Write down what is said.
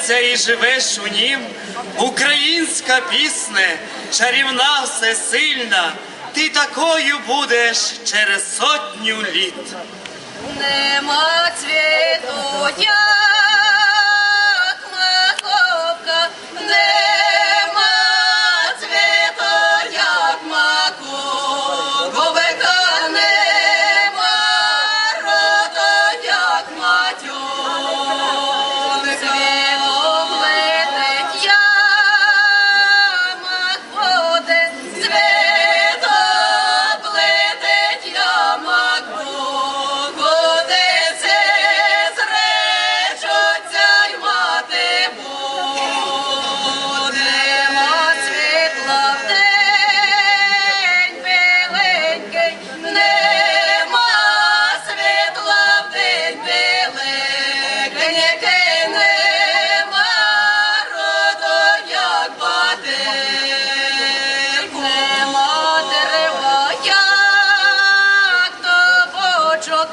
серця і живеш у нім, українська пісне, чарівна всесильна, ти такою будеш через сотню літ. Нема цвіту я wśród